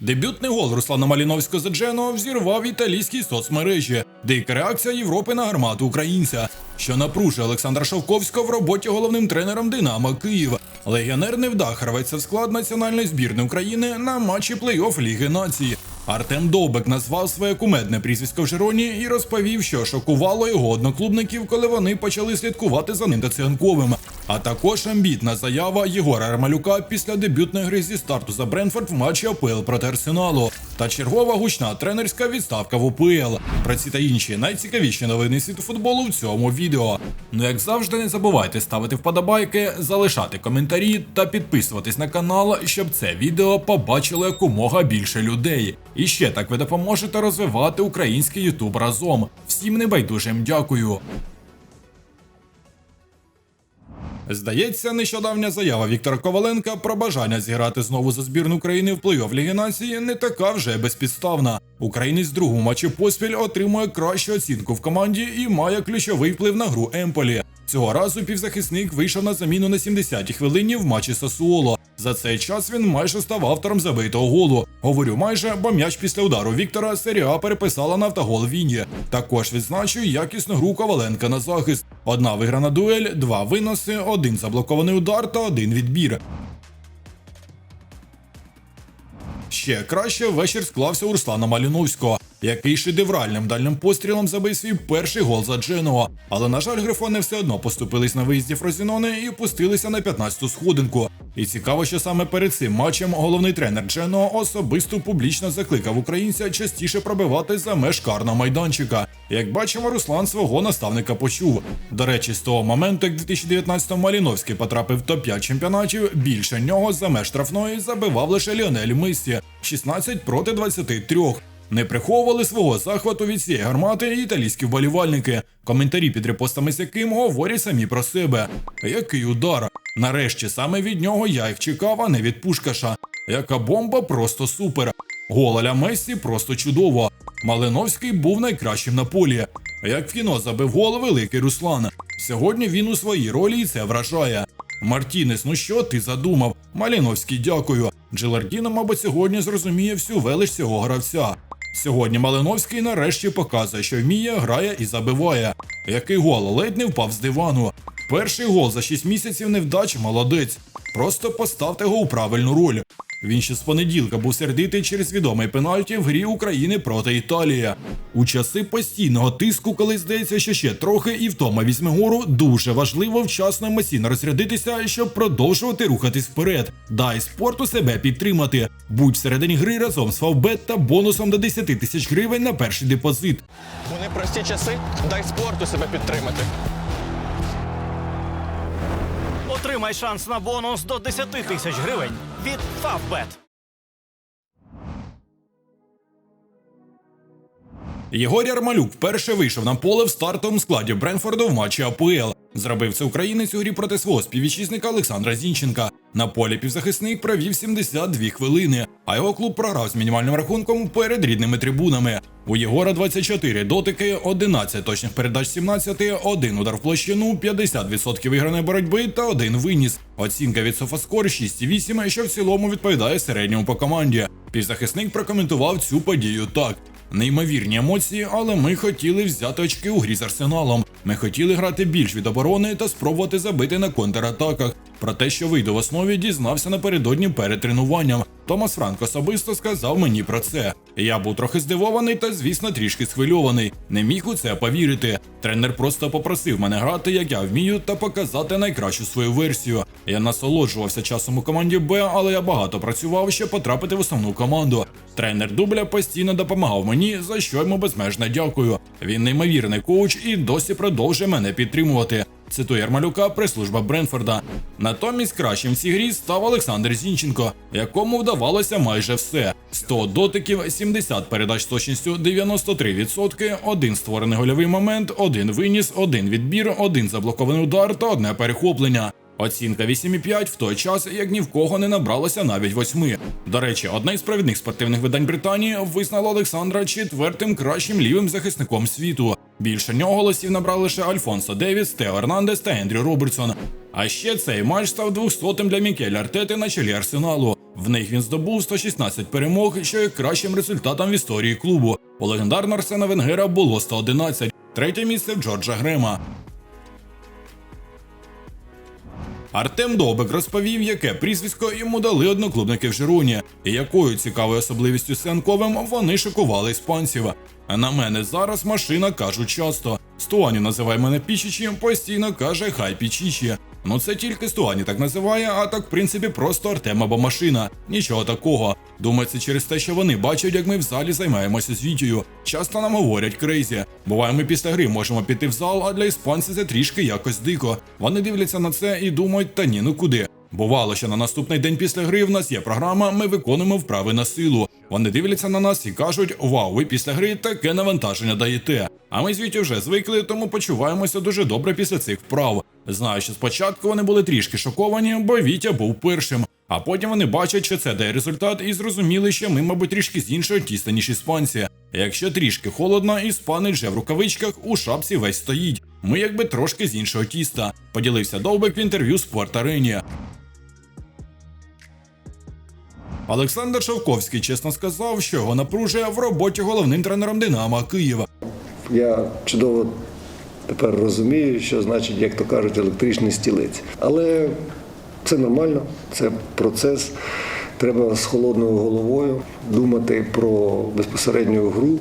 Дебютний гол Руслана Маліновського за Джено взірвав італійські соцмережі. Дика реакція Європи на гармату українця, що напружує Олександра Шовковського в роботі головним тренером Динамо Київ. Легіонер невдах рветься в склад національної збірної України на матчі плей-офф Ліги Нації. Артем Довбек назвав своє кумедне прізвисько в Жироні і розповів, що шокувало його одноклубників, коли вони почали слідкувати за ним та циганковим. А також амбітна заява Єгора Армалюка після дебютної гри зі старту за Бренфорд в матчі АПЛ проти Арсеналу. Та чергова гучна тренерська відставка в УПЛ. Про ці та інші найцікавіші новини світу футболу в цьому відео. Ну як завжди, не забувайте ставити вподобайки, залишати коментарі та підписуватись на канал, щоб це відео побачило якомога більше людей. І ще так ви допоможете розвивати український Ютуб разом. Всім небайдужим дякую. Здається, нещодавня заява Віктора Коваленка про бажання зіграти знову за збірну України в плей-офф Ліги Нації не така вже безпідставна. Українець другому матчі поспіль отримує кращу оцінку в команді і має ключовий вплив на гру Емполі. Цього разу півзахисник вийшов на заміну на 70-й хвилині в матчі Сасуоло. За цей час він майже став автором забитого голу. Говорю майже, бо м'яч після удару Віктора серія переписала на автогол Віні. Також відзначу якісну гру Коваленка на захист. Одна виграна дуель, два виноси, один заблокований удар та один відбір. Ще краще вечір склався у Руслана Маліновського, який шедевральним дальним пострілом забив свій перший гол за Дженуа. Але, на жаль, грифони все одно поступились на виїзді Фрозінони і опустилися на 15-ту сходинку. І цікаво, що саме перед цим матчем головний тренер Дженуа особисто публічно закликав українця частіше пробивати за меж карного майданчика. Як бачимо, Руслан свого наставника почув. До речі, з того моменту, як 2019-му Маліновський потрапив в топ-5 чемпіонатів, більше нього за меж штрафної забивав лише Ліонель Мессі – 16 проти 23. Не приховували свого захвату від цієї гармати і італійські вболівальники. Коментарі під репостами з яким говорять самі про себе. Який удар! Нарешті саме від нього я їх чекав, а не від Пушкаша. Яка бомба просто супер. Гол аля Мессі просто чудово. Малиновський був найкращим на полі. Як в кіно забив гол великий Руслан. Сьогодні він у своїй ролі і це вражає. Мартінес, ну що ти задумав? Маліновський, дякую. Джилардіно, мабуть, сьогодні зрозуміє всю велич цього гравця. Сьогодні Малиновський нарешті показує, що вміє, грає і забиває. Який гол ледь не впав з дивану. Перший гол за 6 місяців невдач, молодець. Просто поставте його у правильну роль. Він ще з понеділка був сердитий через відомий пенальті в грі України проти Італії. У часи постійного тиску, коли здається, що ще трохи і втома візьме гору, дуже важливо вчасно емоційно розрядитися, щоб продовжувати рухатись вперед. Дай спорту себе підтримати. Будь всередині гри разом з Фавбет та бонусом до 10 тисяч гривень на перший депозит. У непрості часи дай спорту себе підтримати. Отримай шанс на бонус до 10 тисяч гривень від Фавбет. Єгор Ярмалюк вперше вийшов на поле в стартовому складі Бренфорду в матчі АПЛ. Зробив це українець у грі проти свого співвітчизника Олександра Зінченка. На полі півзахисник провів 72 хвилини, а його клуб програв з мінімальним рахунком перед рідними трибунами. У Єгора 24 дотики, 11 точних передач 17, один удар в площину, 50% виграної боротьби та один виніс. Оцінка від Софаскор 6,8, що в цілому відповідає середньому по команді. Півзахисник прокоментував цю подію так. Неймовірні емоції, але ми хотіли взяти очки у грі з арсеналом. Ми хотіли грати більш від оборони та спробувати забити на контратаках. Про те, що вийду в основі, дізнався напередодні перед тренуванням. Томас Франк особисто сказав мені про це. Я був трохи здивований та, звісно, трішки схвильований. Не міг у це повірити. Тренер просто попросив мене грати, як я вмію, та показати найкращу свою версію. Я насолоджувався часом у команді Б, але я багато працював, щоб потрапити в основну команду. Тренер дубля постійно допомагав мені, за що йому безмежно дякую. Він неймовірний коуч і досі продовжує мене підтримувати. Цитує Ярмалюка прес-служба Бренфорда. Натомість кращим в цій грі став Олександр Зінченко, якому вдавалося майже все: 100 дотиків, 70 передач з точністю 93%, один створений гольовий момент, один виніс, один відбір, один заблокований удар та одне перехоплення. Оцінка 8,5 в той час, як ні в кого не набралося навіть восьми. До речі, одне із провідних спортивних видань Британії визнало Олександра четвертим кращим лівим захисником світу. Більше нього голосів набрали лише Альфонсо Девіс, Тео Ернандес та Ендрю Робертсон. А ще цей матч став 200-тим для Мікеля Артети на чолі Арсеналу. В них він здобув 116 перемог, що є кращим результатом в історії клубу. У легендарного Арсена Венгера було 111, третє місце в Джорджа Грема. Артем Довбик розповів, яке прізвисько йому дали одноклубники в Жируні, і якою цікавою особливістю Сенковим вони шокували іспанців. На мене зараз машина кажуть часто. Стуані називає мене Пічічі, постійно каже хай Пічічі. Ну це тільки Стуані так називає, а так в принципі просто Артем або машина. Нічого такого. Це через те, що вони бачать, як ми в залі займаємося з Вітєю. Часто нам говорять крейзі. Буває, ми після гри можемо піти в зал, а для іспанців це трішки якось дико. Вони дивляться на це і думають, та ні, ну куди. Бувало, що на наступний день після гри в нас є програма, ми виконуємо вправи на силу. Вони дивляться на нас і кажуть: Вау, ви після гри таке навантаження даєте. А ми з Вітю вже звикли, тому почуваємося дуже добре після цих вправ. Знаю, що спочатку вони були трішки шоковані, бо Вітя був першим. А потім вони бачать, що це дає результат, і зрозуміли, що ми, мабуть, трішки з іншого тіста, ніж іспанці. Якщо трішки холодно, іспанець вже в рукавичках у шапці весь стоїть. Ми якби трошки з іншого тіста. Поділився Довбик в інтерв'ю Спорт Арені. Олександр Шовковський чесно сказав, що його напружує в роботі головним тренером Динамо Києва. Я чудово тепер розумію, що значить, як то кажуть, електричний стілець. Але це нормально, це процес. Треба з холодною головою думати про безпосередню гру,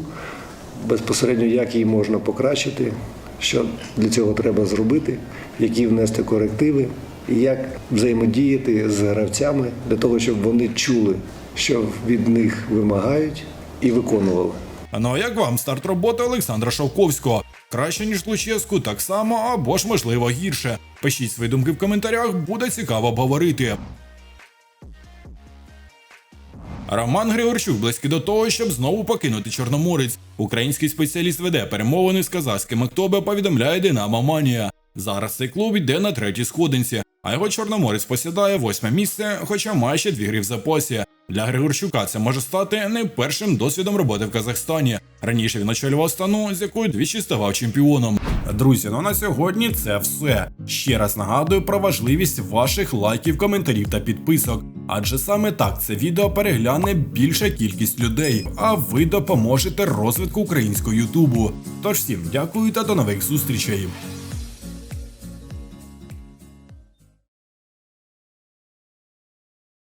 безпосередньо як її можна покращити, що для цього треба зробити, які внести корективи, і як взаємодіяти з гравцями для того, щоб вони чули, що від них вимагають, і виконували. Ну а як вам старт роботи Олександра Шовковського? Краще ніж Луческу, так само або ж можливо гірше. Пишіть свої думки в коментарях, буде цікаво обговорити. Роман Григорчук близький до того, щоб знову покинути Чорноморець. Український спеціаліст веде перемовини з казахським Актобе, повідомляє Динамо Манія. Зараз цей клуб йде на третій сходинці, а його Чорноморець посідає восьме місце, хоча має ще дві гри в запасі. Для Григорчука це може стати не першим досвідом роботи в Казахстані. Раніше він очолював стану, з якою двічі ставав чемпіоном. Друзі, ну на сьогодні це все. Ще раз нагадую про важливість ваших лайків, коментарів та підписок. Адже саме так це відео перегляне більша кількість людей, а ви допоможете розвитку українського Ютубу. Тож всім дякую та до нових зустрічей.